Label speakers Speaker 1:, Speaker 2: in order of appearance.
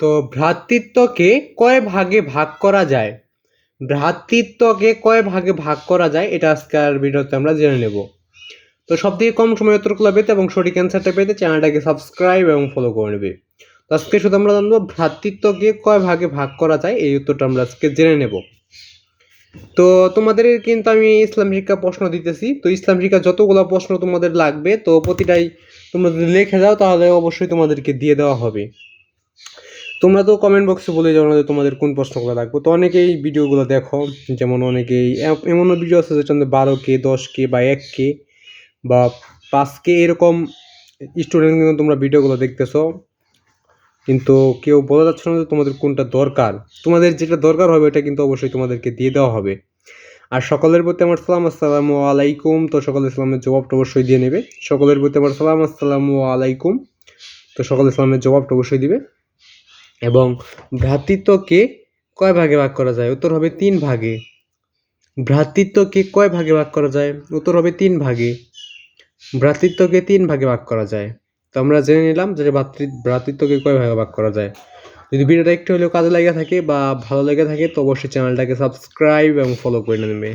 Speaker 1: তো ভ্রাতৃত্বকে কয় ভাগে ভাগ করা যায়? ভ্রাতৃত্বকে কয় ভাগে ভাগ করা যায়? এটা আজকের ভিডিওতে আমরা জেনে নেব। তো সব থেকে কম সময় উত্তরগুলো পেতে এবং সঠিক অ্যান্সারটা পেতে চ্যানেলটাকে সাবস্ক্রাইব এবং ফলো করে নেবে। তো আজকে শুধু আমরা জানব ভ্রাতৃত্বকে কয় ভাগে ভাগ করা যায়? এই উত্তরটা আমরা আজকে জেনে নেব। তো তোমাদের কিন্তু আমি ইসলাম শিক্ষা প্রশ্ন দিতেছি। তো ইসলাম শিক্ষা যতগুলো প্রশ্ন তোমাদের লাগবে, তো প্রতিটাই তোমরা যদি লিখে দাও, তাহলে অবশ্যই তোমাদেরকে দিয়ে দেওয়া হবে। তোমরা তো কমেন্ট বক্সে বলে যাও না যে তোমাদের কোন প্রশ্নগুলো লাগবে তো অনেকেই ভিডিওগুলো দেখো, যেমন অনেকেই এম- এমনও ভিডিও আছে যেটা বারো কে, দশ কে বা এক কে বা পাঁচ কে এরকম স্টুডেন্ট কিন্তু তোমরা ভিডিওগুলো দেখতেছো। কিন্তু কেউ বলা যাচ্ছে না যে তোমাদের কোনটা দরকার। তোমাদের যেটা দরকার হবে এটা কিন্তু অবশ্যই তোমাদেরকে দিয়ে দেওয়া হবে। আর সকলের প্রতি আমার সালাম, আসসালামু আলাইকুম। তো সকলের সালামের জবাবটা অবশ্যই দিয়ে নেবে। সকলের প্রতি আমার সালাম, আসসালামু আলাইকুম। তো সকলের সালামের জবাবটা অবশ্যই দিবে। এবং ভ্রাতৃত্বকে কয় ভাগে ভাগ করা যায়? উত্তর হবে তিন ভাগে। ভ্রাতৃত্বকে কয় ভাগে ভাগ করা যায়? উত্তর হবে তিন ভাগে। ভ্রাতৃত্বকে তিন ভাগে ভাগ করা যায়। তো আমরা জেনে নিলাম যে ভ্রাতৃ ভ্রাতৃত্বকে কয় ভাগে ভাগ করা যায়। যদি ভিডিওটা একটু হলেও কাজে লেগে থাকে বা ভালো লেগে থাকে, তো অবশ্যই চ্যানেলটাকে সাবস্ক্রাইব এবং ফলো করে নেবে।